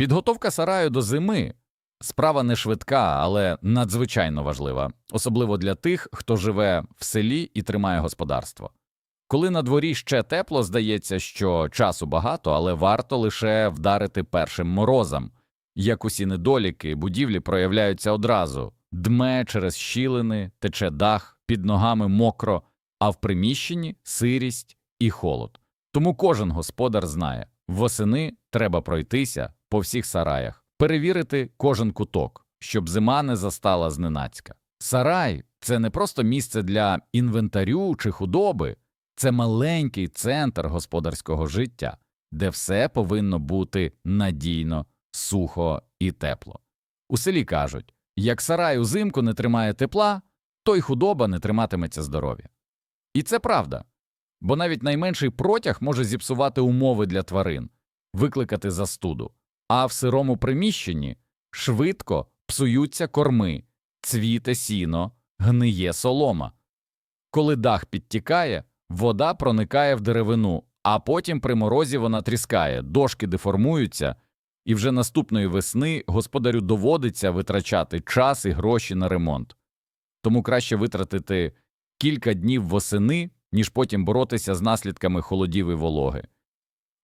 Підготовка сараю до зими справа не швидка, але надзвичайно важлива, особливо для тих, хто живе в селі і тримає господарство. Коли на дворі ще тепло, здається, що часу багато, але варто лише вдарити першим морозом. Як усі недоліки, будівлі проявляються одразу дме через щілини, тече дах, під ногами мокро, а в приміщенні сирість і холод. Тому кожен господар знає, восени треба пройтися по всіх сараях, перевірити кожен куток, щоб зима не застала зненацька. Сарай це не просто місце для інвентарю чи худоби, це маленький центр господарського життя, де все повинно бути надійно, сухо і тепло. У селі кажуть як сарай узимку не тримає тепла, то й худоба не триматиметься здоров'я. І це правда. Бо навіть найменший протяг може зіпсувати умови для тварин, викликати застуду, а в сирому приміщенні швидко псуються корми, цвіте сіно, гниє солома. Коли дах підтікає, вода проникає в деревину, а потім при морозі вона тріскає, дошки деформуються, і вже наступної весни господарю доводиться витрачати час і гроші на ремонт. Тому краще витратити кілька днів восени, ніж потім боротися з наслідками холодів і вологи.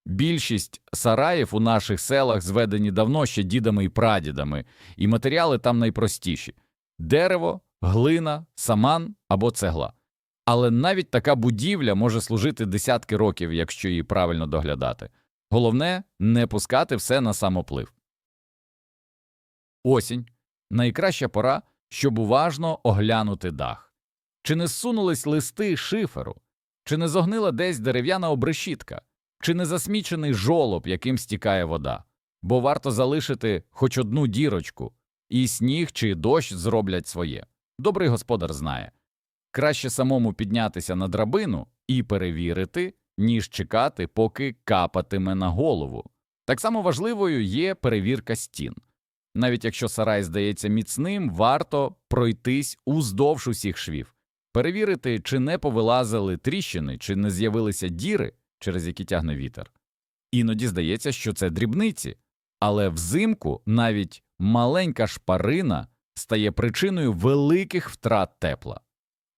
Більшість сараїв у наших селах зведені давно ще дідами і прадідами, і матеріали там найпростіші дерево, глина, саман або цегла. Але навіть така будівля може служити десятки років, якщо її правильно доглядати. Головне не пускати все на самоплив. Осінь найкраща пора, щоб уважно оглянути дах. Чи не зсунулись листи шиферу, чи не зогнила десь дерев'яна обрешітка, чи не засмічений жолоб, яким стікає вода, бо варто залишити хоч одну дірочку, і сніг чи дощ зроблять своє. Добрий господар знає краще самому піднятися на драбину і перевірити, ніж чекати, поки капатиме на голову. Так само важливою є перевірка стін. Навіть якщо сарай здається міцним, варто пройтись уздовж усіх швів, перевірити, чи не повилазили тріщини, чи не з'явилися діри, через які тягне вітер. Іноді здається, що це дрібниці, але взимку навіть маленька шпарина стає причиною великих втрат тепла.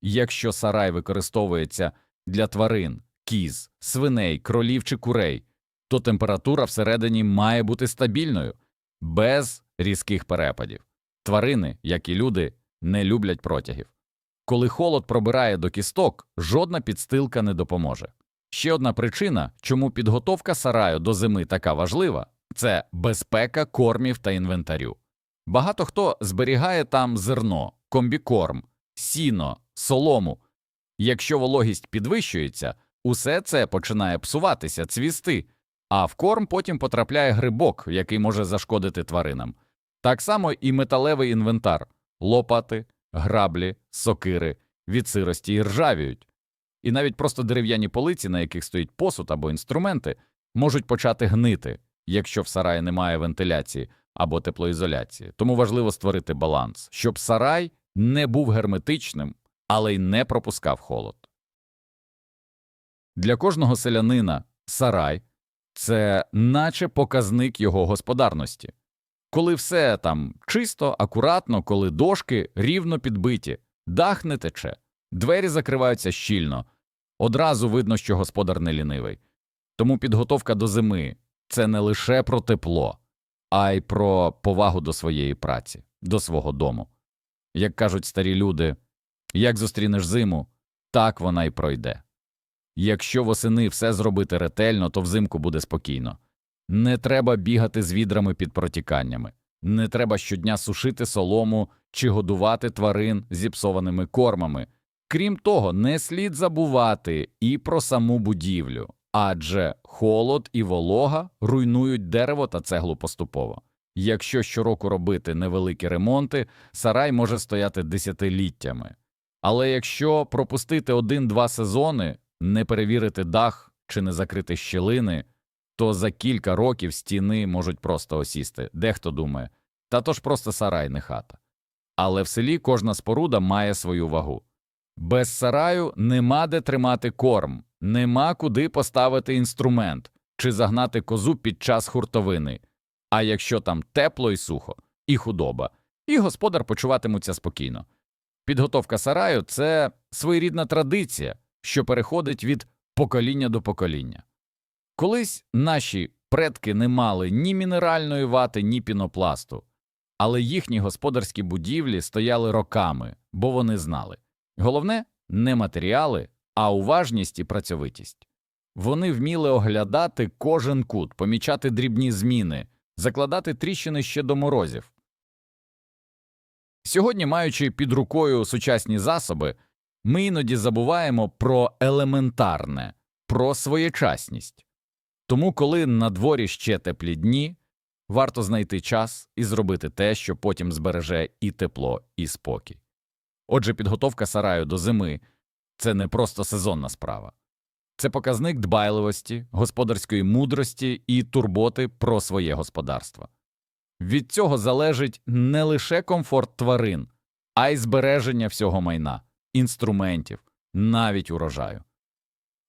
Якщо сарай використовується для тварин, кіз, свиней, кролів чи курей, то температура всередині має бути стабільною, без різких перепадів. Тварини, як і люди, не люблять протягів. Коли холод пробирає до кісток, жодна підстилка не допоможе. Ще одна причина, чому підготовка сараю до зими така важлива, це безпека кормів та інвентарю. Багато хто зберігає там зерно, комбікорм, сіно, солому. Якщо вологість підвищується, усе це починає псуватися, цвісти, а в корм потім потрапляє грибок, який може зашкодити тваринам. Так само і металевий інвентар лопати, граблі, сокири від сирості і ржавіють. І навіть просто дерев'яні полиці, на яких стоїть посуд або інструменти, можуть почати гнити, якщо в сараї немає вентиляції або теплоізоляції. Тому важливо створити баланс, щоб сарай не був герметичним, але й не пропускав холод. Для кожного селянина сарай це наче показник його господарності. Коли все там чисто, акуратно, коли дошки рівно підбиті, дах не тече, двері закриваються щільно, одразу видно, що господар не лінивий. Тому підготовка до зими це не лише про тепло, а й про повагу до своєї праці, до свого дому. Як кажуть старі люди, як зустрінеш зиму, так вона й пройде. Якщо восени все зробити ретельно, то взимку буде спокійно. Не треба бігати з відрами під протіканнями, не треба щодня сушити солому чи годувати тварин зіпсованими кормами. Крім того, не слід забувати і про саму будівлю, адже холод і волога руйнують дерево та цеглу поступово. Якщо щороку робити невеликі ремонти, сарай може стояти десятиліттями. Але якщо пропустити один-два сезони, не перевірити дах чи не закрити щілини, то за кілька років стіни можуть просто осісти. Дехто думає, та то ж просто сарай, не хата. Але в селі кожна споруда має свою вагу. Без сараю нема де тримати корм, нема куди поставити інструмент чи загнати козу під час хуртовини. А якщо там тепло і сухо, і худоба, і господар почуватимуться спокійно. Підготовка сараю це своєрідна традиція, що переходить від покоління до покоління. Колись наші предки не мали ні мінеральної вати, ні пінопласту, але їхні господарські будівлі стояли роками, бо вони знали. Головне не матеріали, а уважність і працьовитість. Вони вміли оглядати кожен кут, помічати дрібні зміни, закладати тріщини ще до морозів. Сьогодні, маючи під рукою сучасні засоби, ми іноді забуваємо про елементарне, про своєчасність. Тому, коли на дворі ще теплі дні, варто знайти час і зробити те, що потім збереже і тепло, і спокій. Отже, підготовка сараю до зими це не просто сезонна справа, це показник дбайливості, господарської мудрості і турботи про своє господарство. Від цього залежить не лише комфорт тварин, а й збереження всього майна, інструментів, навіть урожаю.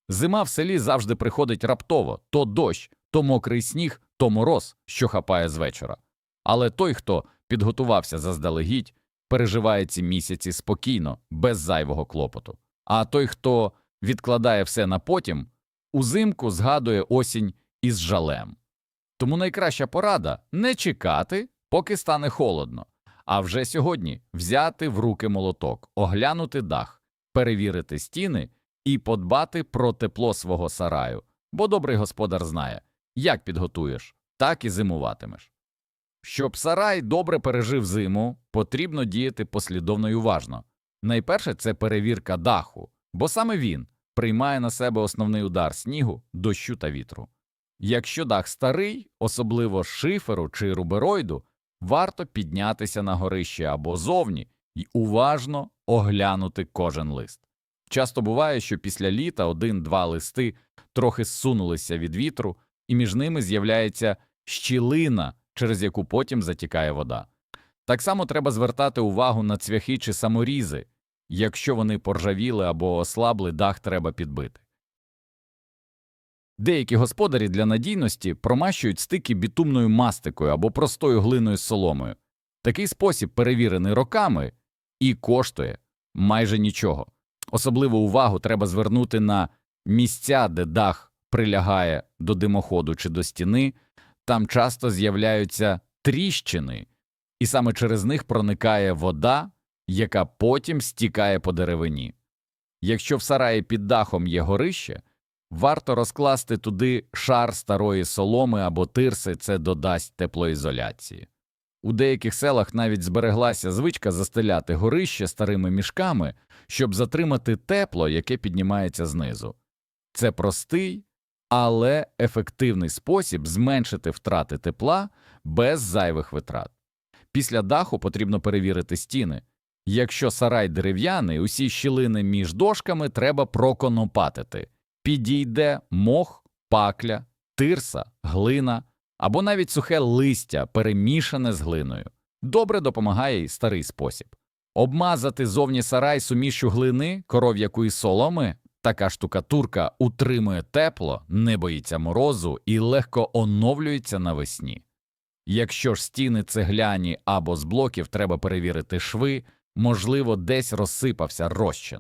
Зима в селі завжди приходить раптово то дощ, то мокрий сніг, то мороз, що хапає з вечора. Але той, хто підготувався заздалегідь, переживає ці місяці спокійно, без зайвого клопоту. А той, хто відкладає все на потім, узимку згадує осінь із жалем. Тому найкраща порада не чекати, поки стане холодно, а вже сьогодні взяти в руки молоток, оглянути дах, перевірити стіни і подбати про тепло свого сараю, бо добрий господар знає, як підготуєш, так і зимуватимеш. Щоб сарай добре пережив зиму, потрібно діяти послідовно і уважно. Найперше це перевірка даху, бо саме він приймає на себе основний удар снігу, дощу та вітру. Якщо дах старий, особливо шиферу чи рубероїду, варто піднятися на горище або зовні і уважно оглянути кожен лист. Часто буває, що після літа один-два листи трохи зсунулися від вітру, і між ними з'являється щілина, через яку потім затікає вода. Так само треба звертати увагу на цвяхи чи саморізи. Якщо вони поржавіли або ослабли, дах треба підбити. Деякі господарі для надійності промащують стики бітумною мастикою або простою глиною з соломою. Такий спосіб перевірений роками і коштує майже нічого. Особливу увагу треба звернути на місця, де дах прилягає до димоходу чи до стіни, там часто з'являються тріщини, і саме через них проникає вода, яка потім стікає по деревині. Якщо в сараї під дахом є горище, варто розкласти туди шар старої соломи або тирси, це додасть теплоізоляції. У деяких селах навіть збереглася звичка застеляти горище старими мішками, щоб затримати тепло, яке піднімається знизу. Це простий, але ефективний спосіб зменшити втрати тепла без зайвих витрат. Після даху потрібно перевірити стіни. Якщо сарай дерев'яний, усі щілини між дошками треба проконопатити. Підійде мох, пакля, тирса, глина або навіть сухе листя, перемішане з глиною. Добре допомагає й старий спосіб. Обмазати зовні сарай сумішю глини, коров'яку і соломи. Така штукатурка утримує тепло, не боїться морозу і легко оновлюється навесні. Якщо ж стіни цегляні або з блоків треба перевірити шви, можливо, десь розсипався розчин.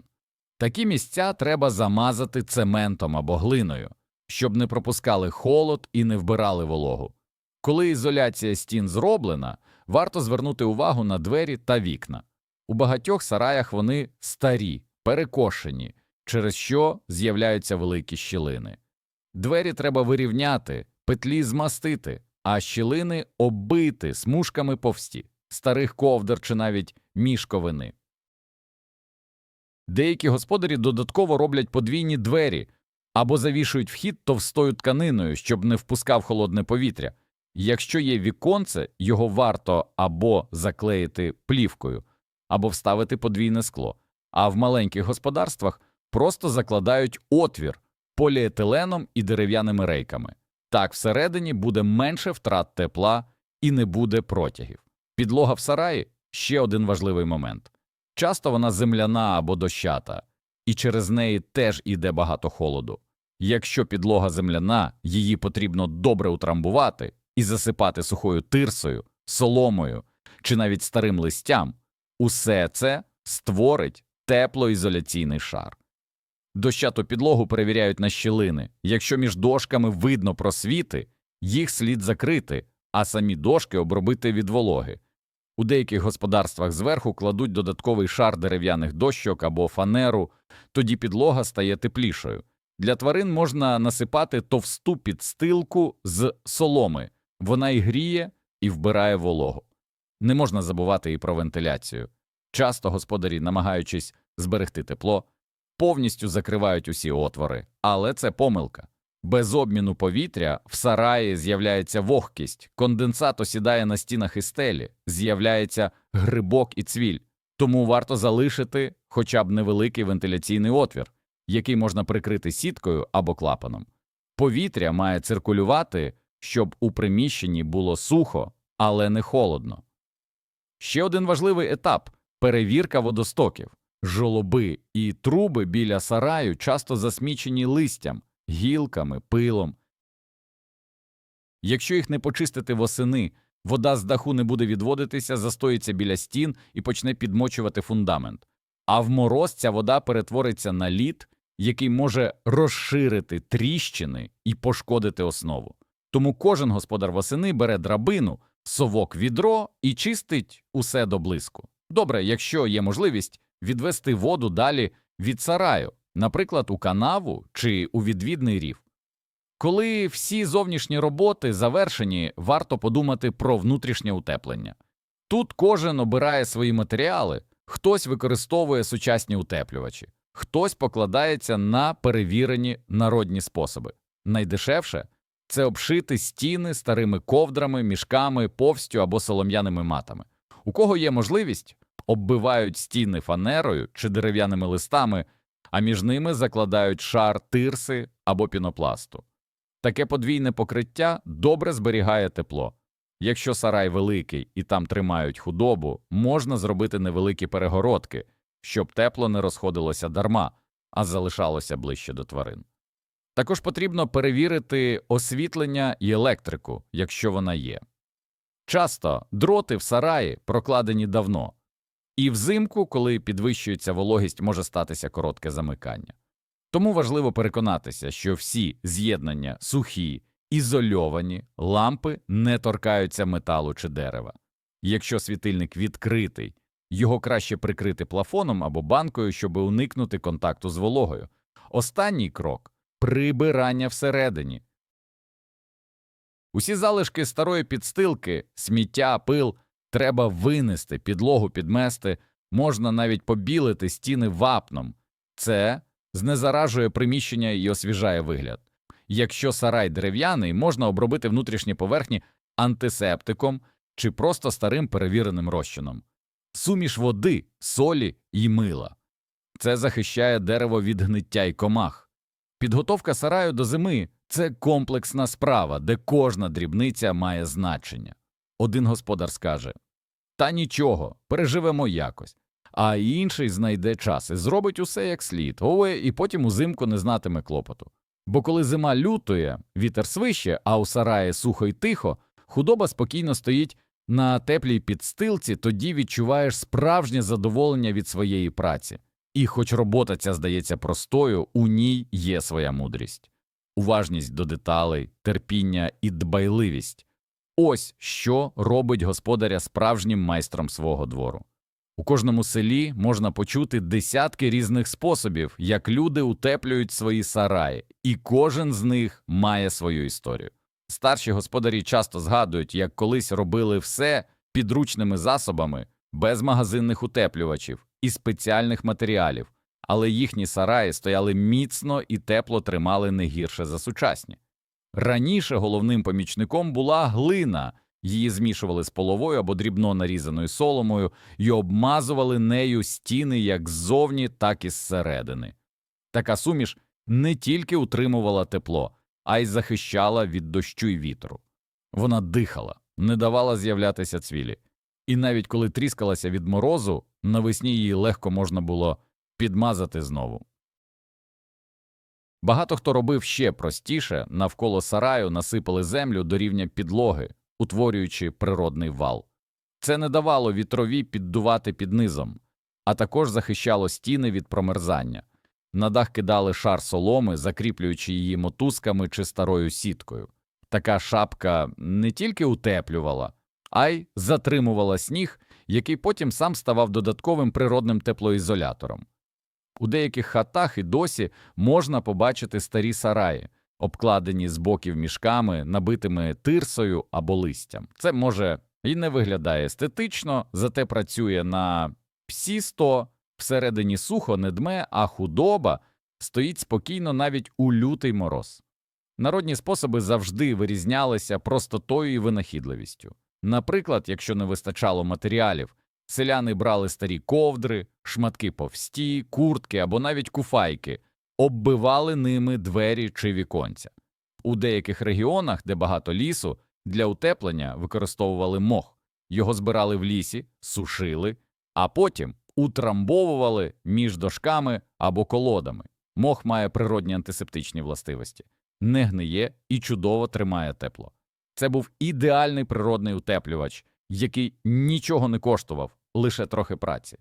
Такі місця треба замазати цементом або глиною, щоб не пропускали холод і не вбирали вологу. Коли ізоляція стін зроблена, варто звернути увагу на двері та вікна. У багатьох сараях вони старі, перекошені, через що з'являються великі щілини. Двері треба вирівняти, петлі змастити, а щілини оббити смужками повсті, старих ковдр чи навіть мішковини. Деякі господарі додатково роблять подвійні двері або завішують вхід товстою тканиною, щоб не впускав холодне повітря. Якщо є віконце, його варто або заклеїти плівкою, або вставити подвійне скло, а в маленьких господарствах просто закладають отвір поліетиленом і дерев'яними рейками. Так всередині буде менше втрат тепла і не буде протягів. Підлога в сараї ще один важливий момент. Часто вона земляна або дощата, і через неї теж іде багато холоду. Якщо підлога земляна, її потрібно добре утрамбувати і засипати сухою тирсою, соломою чи навіть старим листям, усе це створить теплоізоляційний шар. Дощату підлогу перевіряють на щілини. Якщо між дошками видно просвіти, їх слід закрити, а самі дошки обробити від вологи. У деяких господарствах зверху кладуть додатковий шар дерев'яних дощок або фанеру, тоді підлога стає теплішою. Для тварин можна насипати товсту підстилку з соломи, вона і гріє, і вбирає вологу. Не можна забувати і про вентиляцію. Часто господарі, намагаючись зберегти тепло, повністю закривають усі отвори, але це помилка. Без обміну повітря в сараї з'являється вогкість, конденсат осідає на стінах і стелі, з'являється грибок і цвіль, тому варто залишити хоча б невеликий вентиляційний отвір, який можна прикрити сіткою або клапаном. Повітря має циркулювати, щоб у приміщенні було сухо, але не холодно. Ще один важливий етап перевірка водостоків. Жолоби і труби біля сараю часто засмічені листям, гілками, пилом. Якщо їх не почистити восени, вода з даху не буде відводитися, застоїться біля стін і почне підмочувати фундамент. А в мороз ця вода перетвориться на лід, який може розширити тріщини і пошкодити основу. Тому кожен господар восени бере драбину, совок відро і чистить усе до блиску. Добре, якщо є можливість відвести воду далі від сараю, наприклад, у канаву чи у відвідний рів. Коли всі зовнішні роботи завершені, варто подумати про внутрішнє утеплення. Тут кожен обирає свої матеріали, хтось використовує сучасні утеплювачі, хтось покладається на перевірені народні способи. Найдешевше це обшити стіни старими ковдрами, мішками, повстю або солом'яними матами. У кого є можливість, оббивають стіни фанерою чи дерев'яними листами, а між ними закладають шар тирси або пінопласту. Таке подвійне покриття добре зберігає тепло. Якщо сарай великий і там тримають худобу, можна зробити невеликі перегородки, щоб тепло не розходилося дарма, а залишалося ближче до тварин. Також потрібно перевірити освітлення і електрику, якщо вона є. Часто дроти в сараї прокладені давно, і взимку, коли підвищується вологість, може статися коротке замикання. Тому важливо переконатися, що всі з'єднання сухі, ізольовані, лампи не торкаються металу чи дерева. Якщо світильник відкритий, його краще прикрити плафоном або банкою, щоб уникнути контакту з вологою. Останній крок прибирання всередині. Усі залишки старої підстилки, сміття, пил треба винести, підлогу підмести, можна навіть побілити стіни вапном. Це знезаражує приміщення і освіжає вигляд. Якщо сарай дерев'яний, можна обробити внутрішні поверхні антисептиком чи просто старим перевіреним розчином. Суміш води, солі і мила. Це захищає дерево від гниття й комах. Підготовка сараю до зими це комплексна справа, де кожна дрібниця має значення. Один господар скаже. Та нічого, переживемо якось, а інший знайде час і зробить усе як слід, ове, і потім узимку не знатиме клопоту. Бо коли зима лютує, вітер свище, а у сараї сухо й тихо, худоба спокійно стоїть на теплій підстилці, тоді відчуваєш справжнє задоволення від своєї праці. І хоч робота ця здається простою, у ній є своя мудрість, уважність до деталей, терпіння і дбайливість ось що робить господаря справжнім майстром свого двору. У кожному селі можна почути десятки різних способів, як люди утеплюють свої сараї, і кожен з них має свою історію. Старші господарі часто згадують, як колись робили все підручними засобами, без магазинних утеплювачів і спеціальних матеріалів, але їхні сараї стояли міцно і тепло тримали не гірше за сучасні. Раніше головним помічником була глина, її змішували з половою або дрібно нарізаною соломою і обмазували нею стіни як ззовні, так і зсередини. Така суміш не тільки утримувала тепло, а й захищала від дощу й вітру. Вона дихала, не давала з'являтися цвілі, і навіть коли тріскалася від морозу, навесні її легко можна було підмазати знову. Багато хто робив ще простіше, навколо сараю насипали землю до рівня підлоги, утворюючи природний вал. Це не давало вітрові піддувати під низом, а також захищало стіни від промерзання. На дах кидали шар соломи, закріплюючи її мотузками чи старою сіткою. Така шапка не тільки утеплювала, а й затримувала сніг, який потім сам ставав додатковим природним теплоізолятором. У деяких хатах і досі можна побачити старі сараї, обкладені з боків мішками, набитими тирсою або листям. Це може і не виглядає естетично, зате працює на всі сто, всередині сухо не дме, а худоба стоїть спокійно навіть у лютий мороз. Народні способи завжди вирізнялися простотою і винахідливістю. Наприклад, якщо не вистачало матеріалів, селяни брали старі ковдри, шматки повсті, куртки або навіть куфайки, оббивали ними двері чи віконця. У деяких регіонах, де багато лісу, для утеплення використовували мох, його збирали в лісі, сушили, а потім утрамбовували між дошками або колодами. Мох має природні антисептичні властивості, не гниє і чудово тримає тепло. Це був ідеальний природний утеплювач, який нічого не коштував, лише трохи праці.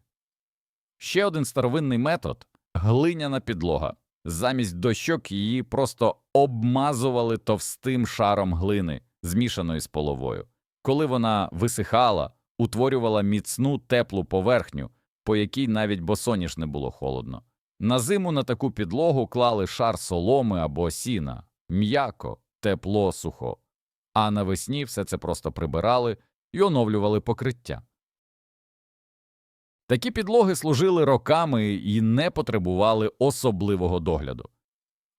Ще один старовинний метод глиняна підлога. Замість дощок її просто обмазували товстим шаром глини, змішаної з половою. Коли вона висихала, утворювала міцну теплу поверхню, по якій навіть босоніж не було холодно. На зиму на таку підлогу клали шар соломи або сіна, м'яко, тепло, сухо, а навесні все це просто прибирали і оновлювали покриття. Такі підлоги служили роками і не потребували особливого догляду.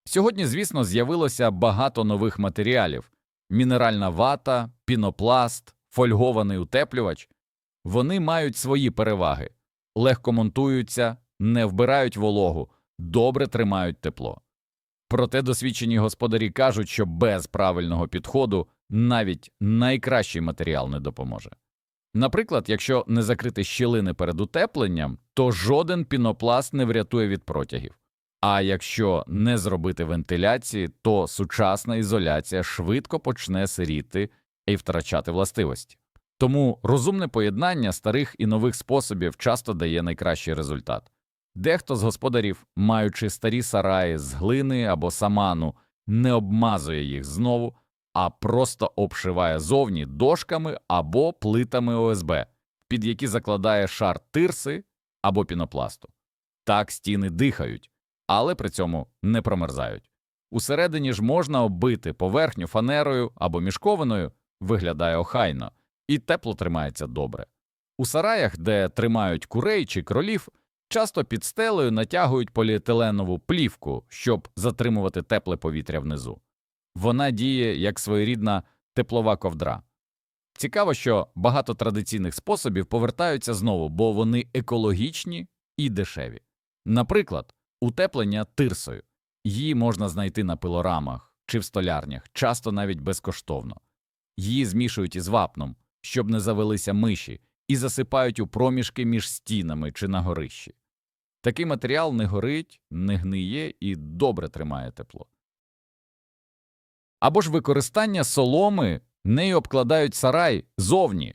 Сьогодні, звісно, з'явилося багато нових матеріалів мінеральна вата, пінопласт, фольгований утеплювач. Вони мають свої переваги легко монтуються, не вбирають вологу, добре тримають тепло. Проте досвідчені господарі кажуть, що без правильного підходу навіть найкращий матеріал не допоможе. Наприклад, якщо не закрити щілини перед утепленням, то жоден пінопласт не врятує від протягів. А якщо не зробити вентиляції, то сучасна ізоляція швидко почне сиріти і втрачати властивості. Тому розумне поєднання старих і нових способів часто дає найкращий результат. Дехто з господарів, маючи старі сараї з глини або саману, не обмазує їх знову, а просто обшиває зовні дошками або плитами ОСБ, під які закладає шар тирси або пінопласту. Так стіни дихають, але при цьому не промерзають. Усередині ж можна оббити поверхню фанерою або мішковиною, виглядає охайно, і тепло тримається добре. У сараях, де тримають курей чи кролів, часто під стелею натягують поліетиленову плівку, щоб затримувати тепле повітря внизу. Вона діє як своєрідна теплова ковдра. Цікаво, що багато традиційних способів повертаються знову, бо вони екологічні і дешеві. Наприклад, утеплення тирсою. Її можна знайти на пилорамах чи в столярнях, часто навіть безкоштовно. Її змішують із вапном, щоб не завелися миші, і засипають у проміжки між стінами чи на горищі. Такий матеріал не горить, не гниє і добре тримає тепло. Або ж використання соломи нею обкладають сарай зовні,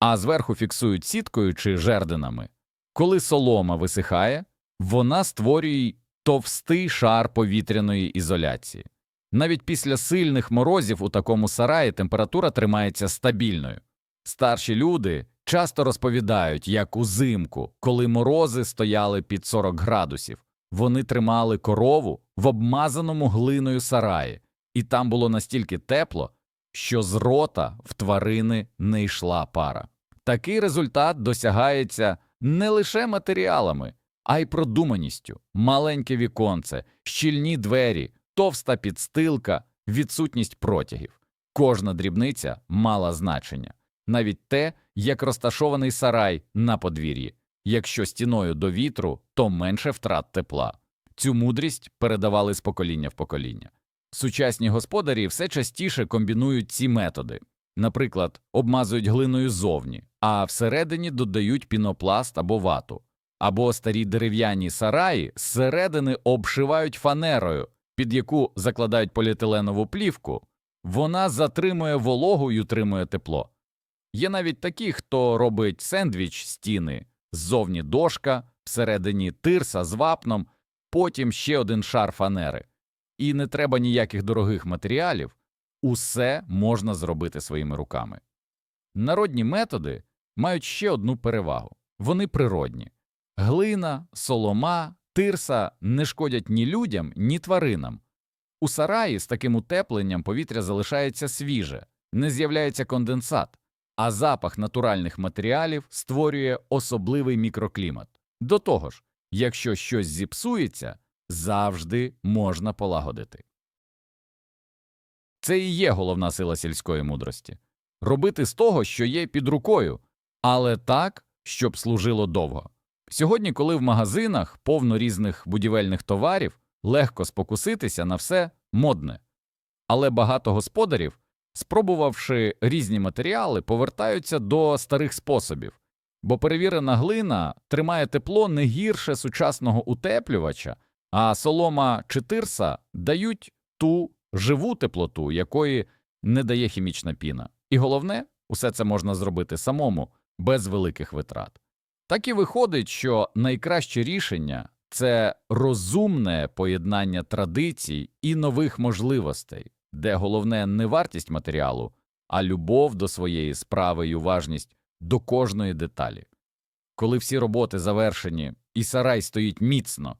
а зверху фіксують сіткою чи жердинами. Коли солома висихає, вона створює товстий шар повітряної ізоляції. Навіть після сильних морозів у такому сараї температура тримається стабільною. Старші люди часто розповідають, як узимку, коли морози стояли під 40 градусів, вони тримали корову в обмазаному глиною сараї, і там було настільки тепло, що з рота в тварини не йшла пара. Такий результат досягається не лише матеріалами, а й продуманістю, маленьке віконце, щільні двері, товста підстилка, відсутність протягів. Кожна дрібниця мала значення, навіть те, як розташований сарай на подвір'ї. Якщо стіною до вітру, то менше втрат тепла. Цю мудрість передавали з покоління в покоління. Сучасні господарі все частіше комбінують ці методи. Наприклад, обмазують глиною ззовні, а всередині додають пінопласт або вату, або старі дерев'яні сараї зсередини обшивають фанерою, під яку закладають поліетиленову плівку, вона затримує вологу і утримує тепло. Є навіть такі, хто робить сендвіч стіни, ззовні дошка, всередині тирса з вапном, потім ще один шар фанери. І не треба ніяких дорогих матеріалів, усе можна зробити своїми руками. Народні методи мають ще одну перевагу вони природні. Глина, солома, тирса не шкодять ні людям, ні тваринам. У сараї з таким утепленням повітря залишається свіже, не з'являється конденсат, а запах натуральних матеріалів створює особливий мікроклімат. До того ж, якщо щось зіпсується, завжди можна полагодити. Це і є головна сила сільської мудрості робити з того, що є під рукою, але так, щоб служило довго. Сьогодні, коли в магазинах повно різних будівельних товарів, легко спокуситися на все модне. Але багато господарів, спробувавши різні матеріали, повертаються до старих способів, бо перевірена глина тримає тепло не гірше сучасного утеплювача, а солома чи тирса дають ту живу теплоту, якої не дає хімічна піна. І головне, усе це можна зробити самому, без великих витрат. Так і виходить, що найкраще рішення це розумне поєднання традицій і нових можливостей, де головне не вартість матеріалу, а любов до своєї справи і уважність до кожної деталі. Коли всі роботи завершені і сарай стоїть міцно,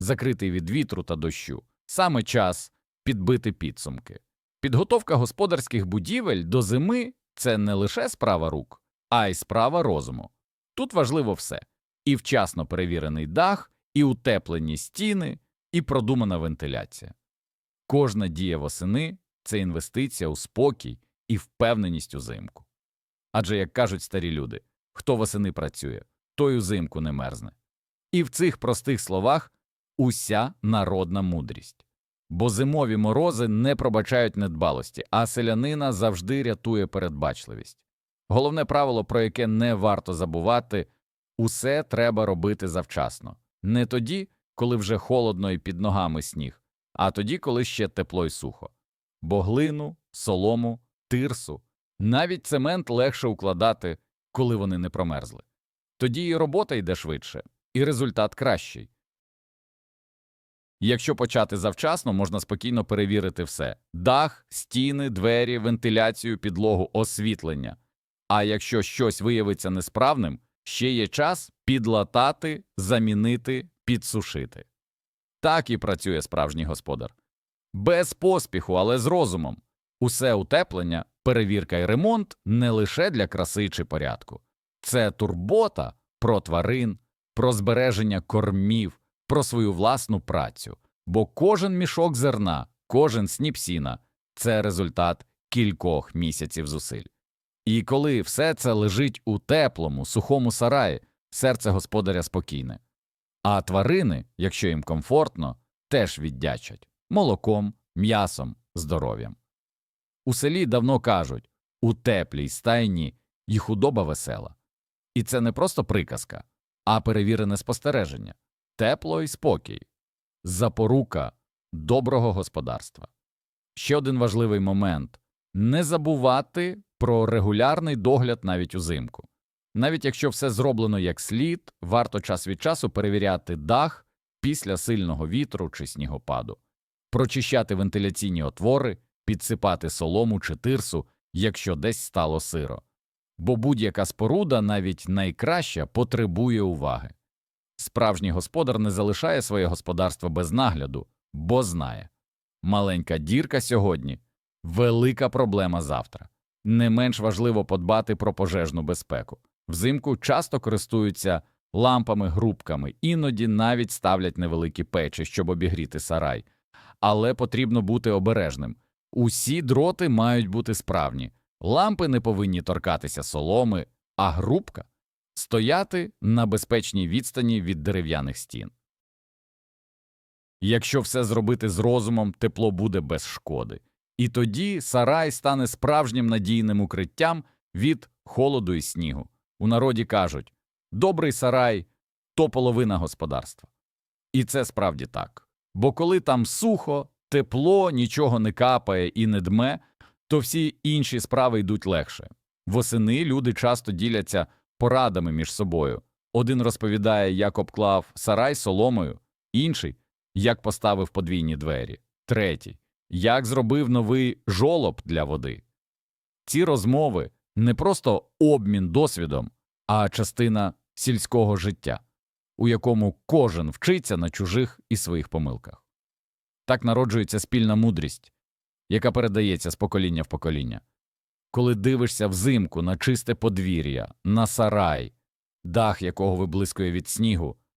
закритий від вітру та дощу, саме час підбити підсумки. Підготовка господарських будівель до зими це не лише справа рук, а й справа розуму. Тут важливо все і вчасно перевірений дах, і утеплені стіни, і продумана вентиляція. Кожна дія восени це інвестиція у спокій і впевненість узимку. Адже, як кажуть старі люди, хто восени працює, той узимку не мерзне. І в цих простих словах уся народна мудрість. Бо зимові морози не пробачають недбалості, а селянина завжди рятує передбачливість. Головне правило, про яке не варто забувати усе треба робити завчасно, не тоді, коли вже холодно і під ногами сніг, а тоді, коли ще тепло й сухо. Бо глину, солому, тирсу, навіть цемент легше укладати, коли вони не промерзли. Тоді і робота йде швидше, і результат кращий. Якщо почати завчасно, можна спокійно перевірити все дах, стіни, двері, вентиляцію, підлогу, освітлення. А якщо щось виявиться несправним, ще є час підлатати, замінити, підсушити. Так і працює справжній господар. Без поспіху, але з розумом. Усе утеплення, перевірка і ремонт не лише для краси чи порядку. Це турбота про тварин, про збереження кормів, про свою власну працю. Бо кожен мішок зерна, кожен сніп сіна – це результат кількох місяців зусиль. І коли все це лежить у теплому, сухому сараї, серце господаря спокійне. А тварини, якщо їм комфортно, теж віддячать молоком, м'ясом, здоров'ям. У селі давно кажуть у теплій стайні і худоба весела. І це не просто приказка, а перевірене спостереження тепло і спокій, запорука доброго господарства. Ще один важливий момент не забувати про регулярний догляд навіть узимку. Навіть якщо все зроблено як слід, варто час від часу перевіряти дах після сильного вітру чи снігопаду, прочищати вентиляційні отвори, підсипати солому чи тирсу, якщо десь стало сиро. Бо будь-яка споруда, навіть найкраща, потребує уваги. Справжній господар не залишає своє господарство без нагляду, бо знає маленька дірка сьогодні велика проблема завтра. Не менш важливо подбати про пожежну безпеку. Взимку часто користуються лампами, грубками, іноді навіть ставлять невеликі печі, щоб обігріти сарай. Але потрібно бути обережним. Усі дроти мають бути справні, лампи не повинні торкатися соломи, а грубка стояти на безпечній відстані від дерев'яних стін. Якщо все зробити з розумом, тепло буде без шкоди. І тоді сарай стане справжнім надійним укриттям від холоду і снігу. У народі кажуть добрий сарай то половина господарства. І це справді так. Бо коли там сухо, тепло, нічого не капає і не дме, то всі інші справи йдуть легше. Восени люди часто діляться порадами між собою. Один розповідає, як обклав сарай соломою, інший як поставив подвійні двері, третій як зробив новий жолоб для води. Ці розмови не просто обмін досвідом, а частина сільського життя, у якому кожен вчиться на чужих і своїх помилках. Так народжується спільна мудрість, яка передається з покоління в покоління. Коли дивишся взимку на чисте подвір'я, на сарай, дах якого виблискує від снігу,